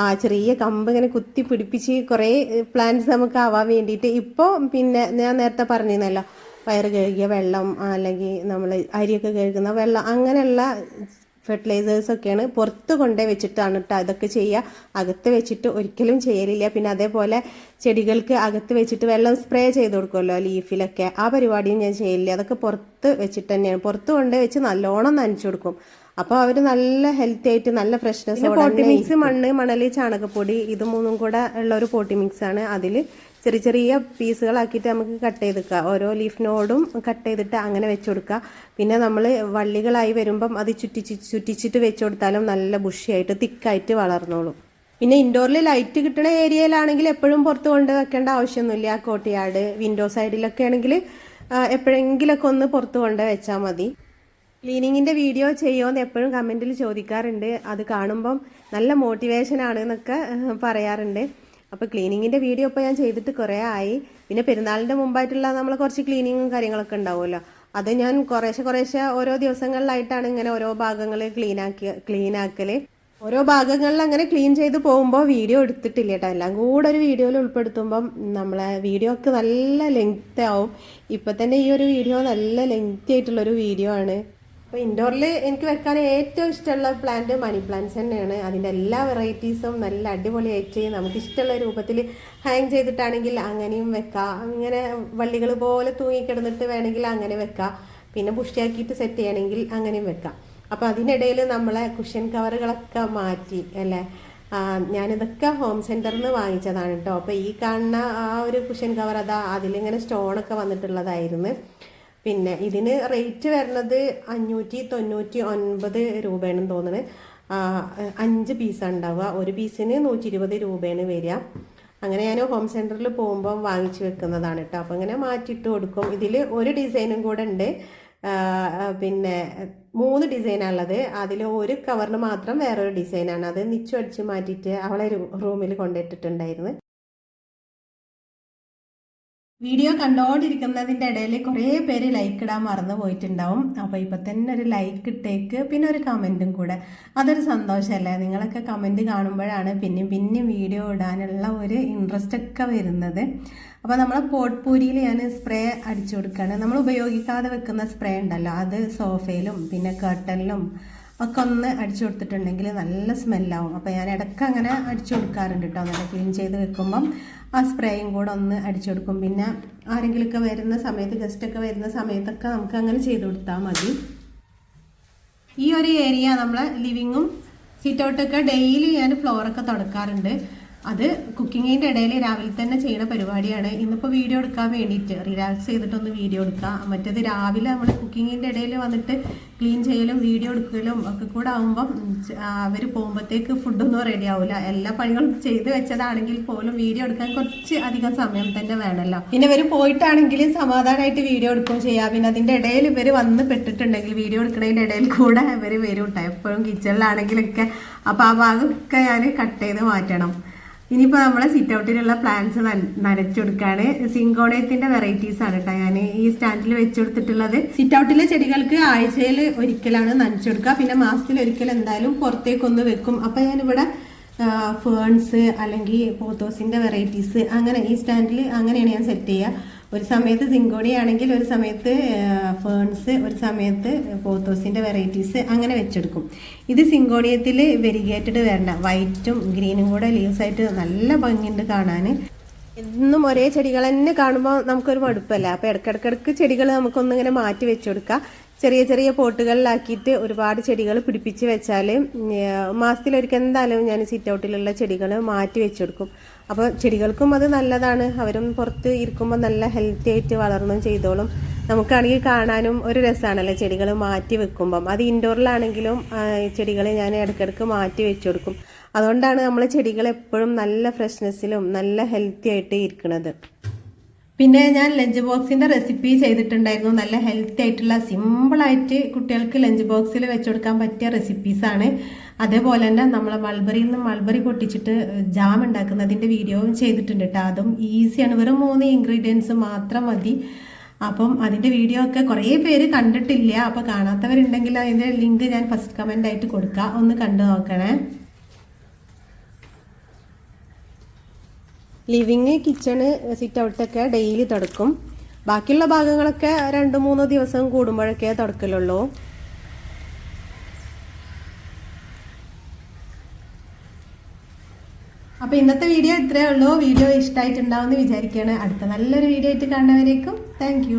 ആ ചെറിയ കമ്പ് ഇങ്ങനെ കുത്തി പിടിപ്പിച്ച് കുറേ പ്ലാന്റ്സ് നമുക്ക് ആവാൻ വേണ്ടിയിട്ട്. ഇപ്പോൾ പിന്നെ ഞാൻ നേരത്തെ പറഞ്ഞിരുന്നല്ലോ പയർ കഴുകിയ വെള്ളം അല്ലെങ്കിൽ നമ്മൾ അരിയൊക്കെ കഴുകുന്ന വെള്ളം അങ്ങനെയുള്ള ഫെർട്ടിലൈസേഴ്സൊക്കെയാണ് പുറത്ത് കൊണ്ടേ വെച്ചിട്ടാണ് കേട്ടോ അതൊക്കെ ചെയ്യുക. അകത്ത് വെച്ചിട്ട് ഒരിക്കലും ചെയ്യലില്ല. പിന്നെ അതേപോലെ ചെടികൾക്ക് അകത്ത് വെച്ചിട്ട് വെള്ളം സ്പ്രേ ചെയ്ത് കൊടുക്കുമല്ലോ ലീഫിലൊക്കെ ആ പരിപാടിയും ഞാൻ ചെയ്യില്ല അതൊക്കെ പുറത്ത് വെച്ചിട്ട് തന്നെയാണ്. പുറത്ത് കൊണ്ടേ വെച്ച് നല്ലോണം നനച്ചു കൊടുക്കും. അപ്പോൾ അവർ നല്ല ഹെൽത്തി ആയിട്ട് നല്ല ഫ്രഷ്നെസ് പോട്ടി മിക്സ് മണ്ണ് മണൽ ചാണകപ്പൊടി ഇത് മൂന്നും കൂടെ ഉള്ള ഒരു പോട്ടി മിക്സ് ആണ് അതിൽ ചെറിയ ചെറിയ പീസുകളാക്കിയിട്ട് നമുക്ക് കട്ട് ചെയ്തെടുക്കുക. ഓരോ ലീഫ് നോഡും കട്ട് ചെയ്തിട്ട് അങ്ങനെ വെച്ച് കൊടുക്കുക പിന്നെ നമ്മൾ വള്ളികളായി വരുമ്പം അത് ചുറ്റിച്ച് ചുറ്റിച്ചിട്ട് വെച്ച് കൊടുത്താലും നല്ല ബുഷിയായിട്ട് തിക്കായിട്ട് വളർന്നോളും. പിന്നെ ഇൻഡോറിൽ ലൈറ്റ് കിട്ടുന്ന ഏരിയയിലാണെങ്കിൽ എപ്പോഴും പുറത്ത് കൊണ്ട് വെക്കേണ്ട ആവശ്യമൊന്നുമില്ല. കോട്ടിയാട് വിൻഡോ സൈഡിലൊക്കെ ആണെങ്കിൽ എപ്പോഴെങ്കിലൊക്കെ ഒന്ന് പുറത്ത് കൊണ്ട് വെച്ചാൽ മതി. ക്ലീനിങ്ങിന്റെ വീഡിയോ ചെയ്യുമെന്ന് എപ്പോഴും കമന്റിൽ ചോദിക്കാറുണ്ട്. അത് കാണുമ്പം നല്ല മോട്ടിവേഷൻ ആണ് എന്നൊക്കെ പറയാറുണ്ട്. അപ്പോൾ ക്ലീനിങ്ങിന്റെ വീഡിയോ ഇപ്പോൾ ഞാൻ ചെയ്തിട്ട് കുറേ ആയി. പിന്നെ പെരുന്നാളിന്റെ മുമ്പായിട്ടുള്ള നമ്മൾ കുറച്ച് ക്ലീനിങ്ങും കാര്യങ്ങളൊക്കെ ഉണ്ടാവുമല്ലോ. അത് ഞാൻ കുറേശ്ശെ കുറേശ്ശെ ഓരോ ദിവസങ്ങളിലായിട്ടാണ് ഇങ്ങനെ ഓരോ ഭാഗങ്ങൾ ക്ലീനാക്കി ക്ലീനാക്കൽ ഓരോ ഭാഗങ്ങളിൽ അങ്ങനെ ക്ലീൻ ചെയ്ത് പോകുമ്പോൾ വീഡിയോ എടുത്തിട്ടില്ല കേട്ടോ. എല്ലാം കൂടെ ഒരു വീഡിയോയിൽ ഉൾപ്പെടുത്തുമ്പം നമ്മളെ വീഡിയോ ഒക്കെ നല്ല ലെങ്ത് ആവും. ഇപ്പം തന്നെ ഈ ഒരു വീഡിയോ നല്ല ലെങ്തി ആയിട്ടുള്ളൊരു വീഡിയോ ആണ്. അപ്പോൾ ഇൻഡോറിൽ എനിക്ക് വെക്കാൻ ഏറ്റവും ഇഷ്ടമുള്ള പ്ലാന്റ് മണി പ്ലാന്റ്സ് തന്നെയാണ്. അതിന്റെ എല്ലാ വെറൈറ്റീസും നല്ല അടിപൊളിയായിട്ട് നമുക്ക് ഇഷ്ടമുള്ള രൂപത്തിൽ ഹാങ് ചെയ്തിട്ടാണെങ്കിൽ അങ്ങനെയും വെക്കാം. ഇങ്ങനെ വള്ളികൾ പോലെ തൂങ്ങിക്കിടന്നിട്ട് വേണമെങ്കിൽ അങ്ങനെ വെക്കാം. പിന്നെ പുഷ്ടിയാക്കിയിട്ട് സെറ്റ് ചെയ്യണമെങ്കിൽ അങ്ങനെയും വെക്കാം. അപ്പോൾ അതിനിടയിൽ നമ്മളെ കുഷ്യൻ കവറുകളൊക്കെ മാറ്റി അല്ലേ? ഞാനിതൊക്കെ ഹോം സെന്ററിൽ നിന്ന് വാങ്ങിച്ചതാണ് കേട്ടോ അപ്പോൾ ഈ കാണുന്ന ആ ഒരു കുഷ്യൻ കവർ അതാ അതിലിങ്ങനെ സ്റ്റോണൊക്കെ വന്നിട്ടുള്ളതായിരുന്നു. പിന്നെ ഇതിന് റേറ്റ് വരുന്നത് അഞ്ഞൂറ്റി തൊണ്ണൂറ്റി ഒൻപത് രൂപയാണെന്ന് തോന്നുന്നത് അഞ്ച് പീസാണ് ഉണ്ടാവുക ഒരു പീസിന് നൂറ്റി ഇരുപത് രൂപയാണ് വരിക. അങ്ങനെ ഞാൻ ഹോം സെന്ററിൽ പോകുമ്പോൾ വാങ്ങിച്ചു വെക്കുന്നതാണ് കേട്ടോ അപ്പോൾ അങ്ങനെ മാറ്റിയിട്ട് കൊടുക്കും. ഇതിൽ ഒരു ഡിസൈനും കൂടെ ഉണ്ട്. പിന്നെ മൂന്ന് ഡിസൈനാണുള്ളത് അതിൽ ഒരു കവറിന് മാത്രം വേറൊരു ഡിസൈനാണ്. അത് നിച്ചു അടിച്ച് മാറ്റിയിട്ട് അവളെ റൂമിൽ കൊണ്ടിട്ടിട്ടുണ്ടായിരുന്നു വീഡിയോ കണ്ടോണ്ടിരിക്കുന്നതിന്റെ ഇടയിൽ കുറേ പേര് ലൈക്ക് ഇടാൻ മറന്നു പോയിട്ടുണ്ടാവും. അപ്പോൾ ഇപ്പം തന്നെ ഒരു ലൈക്ക് ഇട്ടേക്ക് പിന്നെ ഒരു കമന്റും കൂടെ. അതൊരു സന്തോഷമല്ലേ നിങ്ങളൊക്കെ കമന്റ് കാണുമ്പോഴാണ് പിന്നെയും പിന്നെയും വീഡിയോ ഇടാനുള്ള ഒരു ഇൻട്രസ്റ്റ് ഒക്കെ വരുന്നത്. അപ്പോൾ നമ്മളെ പോട്ട്പൂരിയിൽ ഞാൻ സ്പ്രേ അടിച്ചു കൊടുക്കുകയാണ് നമ്മൾ ഉപയോഗിക്കാതെ വെക്കുന്ന സ്പ്രേ ഉണ്ടല്ലോ അത് സോഫയിലും പിന്നെ കർട്ടനിലും ഒക്കെ ഒന്ന് അടിച്ചു കൊടുത്തിട്ടുണ്ടെങ്കിൽ നല്ല സ്മെല്ലാവും. അപ്പോൾ ഞാൻ ഇടയ്ക്ക് അങ്ങനെ അടിച്ചു കൊടുക്കാറുണ്ട് കേട്ടോ നല്ല ക്ലീൻ ചെയ്ത് വെക്കുമ്പം ആ സ്പ്രേയും കൂടെ ഒന്ന് അടിച്ചു കൊടുക്കും. പിന്നെ ആരെങ്കിലുമൊക്കെ വരുന്ന സമയത്ത് ഗസ്റ്റൊക്കെ വരുന്ന സമയത്തൊക്കെ നമുക്ക് അങ്ങനെ ചെയ്ത് കൊടുത്താൽ മതി. ഈ ഒരു ഏരിയ നമ്മളെ ലിവിങ്ങും സിറ്റൗട്ടൊക്കെ ഡെയിലി ഞാൻ ഫ്ലോറൊക്കെ തുടക്കാറുണ്ട്. അത് കുക്കിങ്ങിന്റെ ഇടയിൽ രാവിലെ തന്നെ ചെയ്യുന്ന പരിപാടിയാണ്. ഇന്നിപ്പോൾ വീഡിയോ എടുക്കാൻ വേണ്ടിയിട്ട് റിലാക്സ് ചെയ്തിട്ടൊന്ന് വീഡിയോ എടുക്കാം. മറ്റേത് രാവിലെ നമ്മൾ കുക്കിങ്ങിന്റെ ഇടയിൽ വന്നിട്ട് ക്ലീൻ ചെയ്യലും വീഡിയോ എടുക്കലും ഒക്കെ കൂടെ ആകുമ്പം അവർ പോകുമ്പോഴത്തേക്ക് ഫുഡൊന്നും റെഡി ആവില്ല എല്ലാ പണികളും ചെയ്ത് വെച്ചതാണെങ്കിൽ പോലും വീഡിയോ എടുക്കാൻ കുറച്ച് അധികം സമയം തന്നെ വേണമല്ലോ പിന്നെ ഇവർ പോയിട്ടാണെങ്കിൽ സമാധാനമായിട്ട് വീഡിയോ എടുക്കുകയും ചെയ്യാം. പിന്നെ അതിന്റെ ഇടയിൽ ഇവർ വന്ന് പെട്ടിട്ടുണ്ടെങ്കിൽ വീഡിയോ എടുക്കുന്നതിന്റെ ഇടയിൽ കൂടെ ഇവർ വരും കേട്ടോ എപ്പോഴും കിച്ചണിലാണെങ്കിലൊക്കെ അപ്പോൾ ആ ഭാഗമൊക്കെ ഞാൻ കട്ട് ചെയ്ത് മാറ്റണം. ഇനിയിപ്പോൾ നമ്മളെ സിറ്റ് ഔട്ടിലുള്ള പ്ലാന്റ്സ് നനച്ചു കൊടുക്കുകയാണ് സിങ്കോണയത്തിന്റെ വെറൈറ്റീസ് ആണ് കേട്ടോ ഞാൻ ഈ സ്റ്റാൻഡിൽ വെച്ചെടുത്തിട്ടുള്ളത്. സിറ്റ് ഔട്ടിലെ ചെടികൾക്ക് ആഴ്ചയിൽ ഒരിക്കലാണ് നനച്ചെടുക്കുക പിന്നെ മാസത്തിൽ ഒരിക്കൽ എന്തായാലും പുറത്തേക്കൊന്ന് വെക്കും. അപ്പോൾ ഞാനിവിടെ ഫേൺസ് അല്ലെങ്കിൽ പോത്തോസിന്റെ വെറൈറ്റീസ് അങ്ങനെ ഈ സ്റ്റാൻഡിൽ അങ്ങനെയാണ് ഞാൻ സെറ്റ് ചെയ്യുക ഒരു സമയത്ത് സിങ്കോണി ആണെങ്കിൽ ഒരു സമയത്ത് ഫേൺസ് ഒരു സമയത്ത് പോത്തോസിന്റെ വെറൈറ്റീസ് അങ്ങനെ വെച്ചെടുക്കും. ഇത് സിങ്കോണിയത്തിൽ വെരിഗേറ്റഡ് വരണ്ട. വൈറ്റും ഗ്രീനും കൂടെ ലീവ്സ് ആയിട്ട് നല്ല ഭംഗിയുണ്ട് കാണാൻ. എന്നും ഒരേ ചെടികൾ തന്നെ കാണുമ്പോൾ നമുക്കൊരു മടുപ്പല്ല? അപ്പോൾ ഇടയ്ക്കിടയ്ക്കിടയ്ക്ക് ചെടികൾ നമുക്കൊന്നിങ്ങനെ മാറ്റി വെച്ചെടുക്കാം. ചെറിയ ചെറിയ പോട്ടുകളിലാക്കിയിട്ട് ഒരുപാട് ചെടികൾ പിടിപ്പിച്ച് വെച്ചാൽ മാസത്തിലൊരിക്കൽ എന്തായാലും ഞാൻ സിറ്റ് ഔട്ടിലുള്ള ചെടികൾ മാറ്റി വെച്ച് കൊടുക്കും അപ്പോൾ ചെടികൾക്കും അത് നല്ലതാണ്. അവരും പുറത്ത് ഇരിക്കുമ്പോൾ നല്ല ഹെൽത്തി ആയിട്ട് വളർന്നും ചെയ്തോളും. നമുക്കാണെങ്കിൽ കാണാനും ഒരു രസമാണല്ലോ ചെടികൾ മാറ്റി വെക്കുമ്പം. അത് ഇൻഡോറിലാണെങ്കിലും ചെടികൾ ഞാൻ ഇടയ്ക്കിടയ്ക്ക് മാറ്റി വെച്ചു കൊടുക്കും. അതുകൊണ്ടാണ് നമ്മൾ ചെടികൾ എപ്പോഴും നല്ല ഫ്രഷ്നെസ്സിലും നല്ല ഹെൽത്തി ആയിട്ട് ഇരിക്കുന്നത് പിന്നെ ഞാൻ ലഞ്ച് ബോക്സിന്റെ റെസിപ്പി ചെയ്തിട്ടുണ്ടായിരുന്നു. നല്ല ഹെൽത്തി ആയിട്ടുള്ള സിമ്പിളായിട്ട് കുട്ടികൾക്ക് ലഞ്ച് ബോക്സിൽ വെച്ചുകൊടുക്കാൻ പറ്റിയ റെസിപ്പീസാണ് അതേപോലെ തന്നെ നമ്മൾ മൾബറിയിൽ നിന്ന് മൾബറി പൊട്ടിച്ചിട്ട് ജാം ഉണ്ടാക്കുന്നതിന്റെ വീഡിയോയും ചെയ്തിട്ടുണ്ട് കേട്ടോ അതും ഈസിയാണ് വെറും മൂന്ന് ഇൻഗ്രീഡിയൻസ് മാത്രം മതി. അപ്പം അതിന്റെ വീഡിയോ ഒക്കെ കുറേ പേര് കണ്ടിട്ടില്ല. അപ്പോൾ കാണാത്തവരുണ്ടെങ്കിൽ അതിന്റെ ലിങ്ക് ഞാൻ ഫസ്റ്റ് കമന്റ് ആയിട്ട് കൊടുക്കാം. ഒന്ന് കണ്ടു നോക്കണേ. ലിവിങ് കിച്ചണ് സിറ്റ് ഔട്ടൊക്കെ ഡെയിലി തുടക്കും. ബാക്കിയുള്ള ഭാഗങ്ങളൊക്കെ രണ്ട് മൂന്നോ ദിവസം കൂടുമ്പോഴൊക്കെ തുടക്കലുള്ളൂ. അപ്പോൾ ഇന്നത്തെ വീഡിയോ ഇത്രയേ ഉള്ളൂ. വീഡിയോ ഇഷ്ടമായിട്ടുണ്ടാവും എന്ന് വിചാരിക്കുകയാണ്. അടുത്ത നല്ലൊരു വീഡിയോ ആയിട്ട് കാണുന്നവരേക്കും താങ്ക്